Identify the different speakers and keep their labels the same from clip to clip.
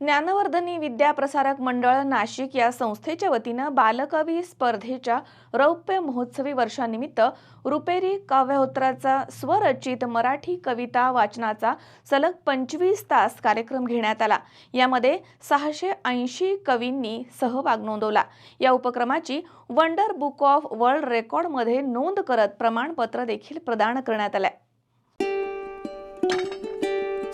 Speaker 1: ज्ञानवर्धनी विद्याप्रसारक मंडळ नाशिक या संस्थेच्या वतीनं बालकवी स्पर्धेच्या रौप्य महोत्सवी वर्षानिमित्त रुपेरी काव्यहोत्राचा स्वरचित मराठी कविता वाचनाचा सलग पंचवीस तास कार्यक्रम घेण्यात आला. यामध्ये सहाशे ऐंशी कवींनी सहभाग नोंदवला. या उपक्रमाची वंडर बुक ऑफ वर्ल्ड रेकॉर्डमध्ये नोंद करत प्रमाणपत्र देखील प्रदान करण्यात आलं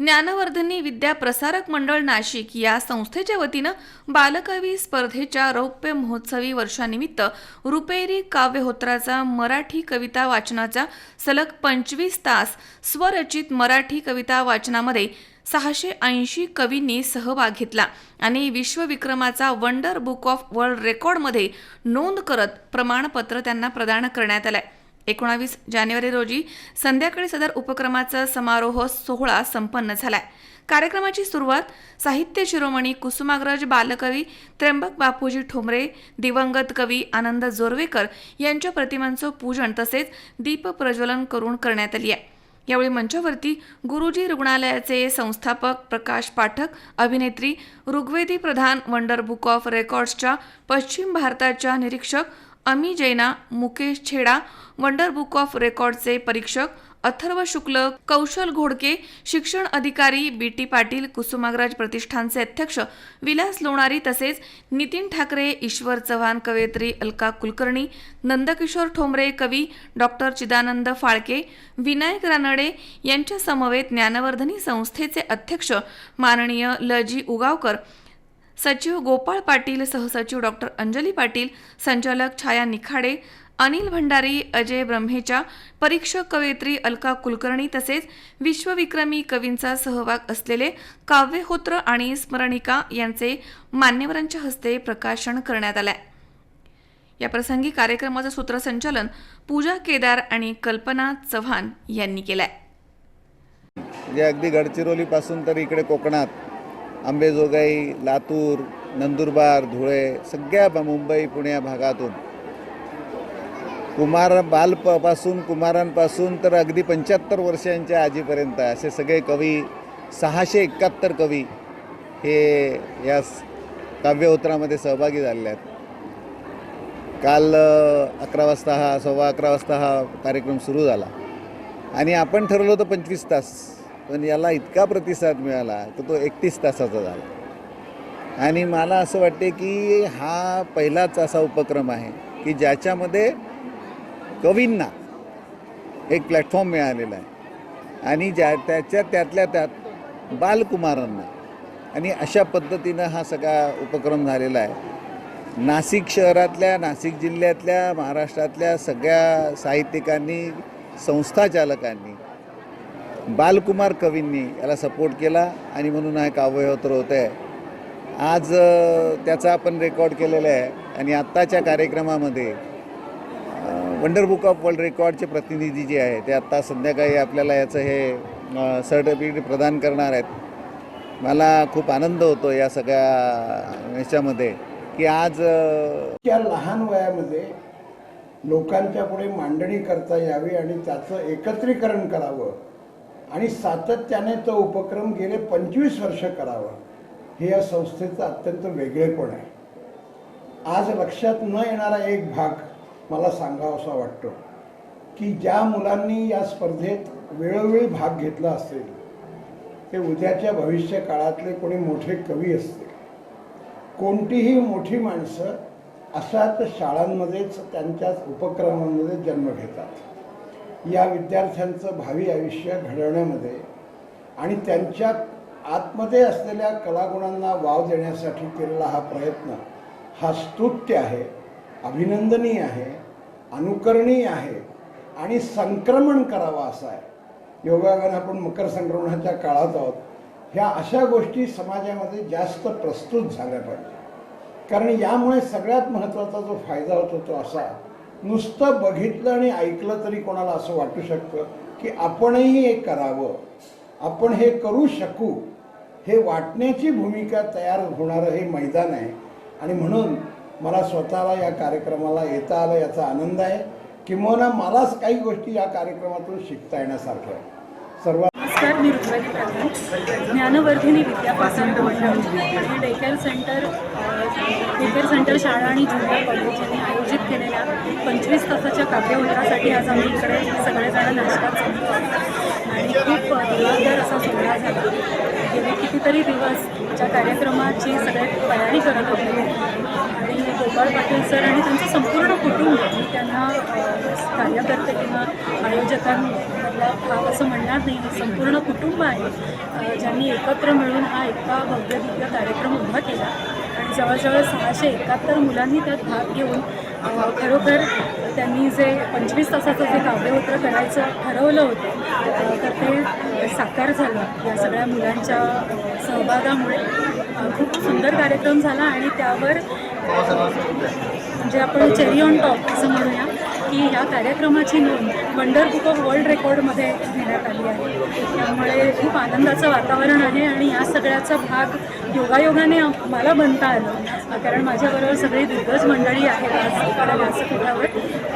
Speaker 1: ज्ञानवर्धनी विद्या प्रसारक मंडळ नाशिक या संस्थेच्या वतीनं बालकवी स्पर्धेच्या रौप्य महोत्सवी वर्षानिमित्त रुपेरी काव्यहोत्राचा मराठी कविता वाचनाचा सलग पंचवीस तास स्वरचित मराठी कविता वाचनामध्ये सहाशे ऐंशी कवींनी सहभाग घेतला आणि विश्वविक्रमाचा वंडर बुक ऑफ वर्ल्ड रेकॉर्डमध्ये नोंद करत प्रमाणपत्र त्यांना प्रदान करण्यात आलंय. एकोणावीस जानेवारी रोजी संध्याकाळी सदर उपक्रमाचा समारोह सोहळा संपन्न झालाय. कार्यक्रमाची सुरुवात साहित्य शिरोमणी कुसुमाग्रज बालकवी त्र्यंबक बापूजी ठोंबरे दिवंगत कवी आनंद जोरवेकर यांच्या प्रतिमांचं पूजन तसेच दीप प्रज्वलन करून करण्यात आली आहे. यावेळी मंचावरती गुरुजी रुग्णालयाचे संस्थापक प्रकाश पाठक अभिनेत्री Rigvedi Pradhan wonder book of रेकॉर्ड्सच्या पश्चिम भारताच्या निरीक्षक Ami Jaina Mukesh Chheda wonder book of रेकॉर्डचे परीक्षक अथर्व शुक्ल कौशल घोडके शिक्षण अधिकारी बी टी पाटील कुसुमाग्रज प्रतिष्ठानचे अध्यक्ष विलास लोणारी तसेच नितीन ठाकरे ईश्वर चव्हाण कवयित्री अलका कुलकर्णी नंदकिशोर ठोंबरे कवी डॉक्टर चिदानंद फाळके विनायक रानडे यांच्या समवेत ज्ञानवर्धनी संस्थेचे अध्यक्ष माननीय ल. जी. उगावकर सचिव गोपाळ पाटील सहसचिव डॉक्टर अंजली पाटील संचालक छाया निखाडे अनिल भंडारी अजय ब्रह्मेच्या परीक्षक कवयित्री अलका कुलकर्णी तसेच विश्वविक्रमी कवींचा सहभाग असलेले काव्यहोत्र आणि स्मरणिका यांचे मान्यवरांच्या हस्ते प्रकाशन करण्यात आले या प्रसंगी कार्यक्रमाचं सूत्रसंचालन पूजा केदार आणि कल्पना चव्हाण यांनी केलंय.
Speaker 2: अगदी गडचिरोलीपासून तर इकडे कोकणात आंबेजोगाई लातूर नंदुरबार धुळे सगळ्या मुंबई पुण्या भागातून. कुमार बालपासून कुमारांपासून तर अगदी पंच्याहत्तर वर्षांच्या आजीपर्यंत असे सगळे कवी सहाशे एकाहत्तर कवी हे या स- काव्यहोत्रामध्ये सहभागी झालेले आहेत. काल अकरा वाजता हा सव्वा अकरा वाजता हा कार्यक्रम सुरू झाला. आणि आपण ठरवलं होतं पंचवीस तास. पण याला इतका प्रतिसाद मिळाला तर तो एकतीस तासाचा झाला. आणि मला असं वाटते की हा पहिलाच असा उपक्रम आहे की ज्याच्यामध्ये कवींना एक प्लॅटफॉर्म मिळालेला आहे. आणि ज्या त्याच्या त्यातल्या त्यात बालकुमारांना आणि अशा पद्धतीनं हा सगळा उपक्रम झालेला आहे. नाशिक शहरातल्या नाशिक जिल्ह्यातल्या महाराष्ट्रातल्या सगळ्या साहित्यिकांनी संस्थाचालकांनी बालकुमार कवींनी याला सपोर्ट केला आणि म्हणून हा एक अवयवत्र होत आहे आज त्याचा आपण रेकॉर्ड केलेला आहे आणि आत्ताच्या कार्यक्रमामध्ये वंडर बुक ऑफ वर्ल्ड रेकॉर्डचे प्रतिनिधी जे आहे ते आत्ता संध्याकाळी आपल्याला याचं हे सर्टिफिकेट प्रदान करणार आहेत. मला खूप आनंद होतो या सगळ्या याच्यामध्ये की आज
Speaker 3: त्या लहान वयामध्ये लोकांच्या पुढे मांडणी करता यावी आणि त्याचं एकत्रीकरण करावं. आणि सातत्याने तो उपक्रम गेले पंचवीस वर्ष करावं. हे या संस्थेचं अत्यंत वेगळेपण आहे? आज लक्षात न येणारा एक भाग मला सांगावासा वाटतो की ज्या मुलांनी या स्पर्धेत वेळोवेळी भाग घेतला असेल ते उद्याच्या भविष्य काळातले कोणी मोठे कवी असतील. कोणतीही मोठी माणसं अशाच शाळांमध्येच त्यांच्याच उपक्रमांमध्ये जन्म घेतात. या विद्यार्थ्यांचं भावी आयुष्य घडवण्यामध्ये आणि त्यांच्या आतमध्ये असलेल्या कलागुणांना वाव देण्यासाठी केलेला हा प्रयत्न हा स्तुत्य आहे अभिनंदनीय आहे अनुकरणीय आहे आणि संक्रमण करावा असा आहे. योगायोगाने आपण मकर संक्रमणाच्या काळात आहोत. ह्या अशा गोष्टी समाजामध्ये जास्त प्रस्तुत झाल्या पाहिजे. कारण यामुळे सगळ्यात महत्त्वाचा जो फायदा होतो तो असा नुसतं बघितलं आणि ऐकलं तरी कोणाला असं वाटू शकतं की आपणही हे करावं आपण हे करू शकू. हे वाटण्याची भूमिका तयार होणारं हे मैदान आहे. आणि म्हणून मला स्वतःला या कार्यक्रमाला येता आलं याचा आनंद आहे. किंवा मलाच काही गोष्टी या कार्यक्रमातून शिकता येण्यासारख्या आहे सर्व
Speaker 4: नमस्कार मी रुद्राली प्रधान ज्ञानवर्धिनी विद्यापासून मंडळ आणि डेकेअर सेंटर डेकेअर सेंटर शाळा आणि जिल्हा कॉलेज यांनी आयोजित केलेल्या पंचवीस तासाच्या काव्यवत्रासाठी आज आम्ही इकडे सगळेजण नाश्ता जमलो आणि खूप दिवसभर असा सोहळा झाला. गेले दिवसच्या दिवस ज्या कार्यक्रमाची सगळे तयारी करत होते. आणि गोपाळ पाटील सर आणि त्यांचं संपूर्ण कुटुंब मी त्यांना कार्यकर्ते किंवा आयोजकांमधला भाग असं म्हणणार नाही संपूर्ण कुटुंब आहे. ज्यांनी एकत्र मिळून हा एका भव्यदिव्य कार्यक्रम उभा केला. आणि जवळजवळ सहाशे एकाहत्तर मुलांनी त्यात भाग घेऊन खरोखर त्यांनी जे पंचवीस तासाचं जे काव्यहोत्र करायचं ठरवलं होतं तर ते साकार झालं या सगळ्या मुलांच्या सहभागामुळे. खूप सुंदर कार्यक्रम झाला आणि त्यावर म्हणजे आपण चेरी ऑन टॉप असं म्हणूया की ह्या कार्यक्रमाची नोंद वंडर बुक ऑफ वर्ल्ड रेकॉर्डमध्ये घेण्यात आली आहे. त्यामुळे खूप आनंदाचं वातावरण आहे आणि या सगळ्याचा भाग योगायोगाने मला बनता आलं. कारण माझ्याबरोबर सगळी दिग्गज मंडळी आहेत आज व्यासपीठावर.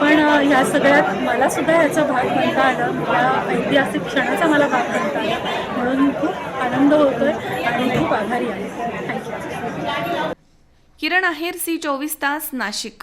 Speaker 4: पण ह्या सगळ्यात मलासुद्धा याचा भाग बनता आलं. या ऐतिहासिक क्षणाचा मला भाग बनता आला. म्हणून खूप आनंद होतो आहे आणि खूप आभारी आहे. थँक्यू
Speaker 1: किरण आहेर सी चोवीस तास Nashik.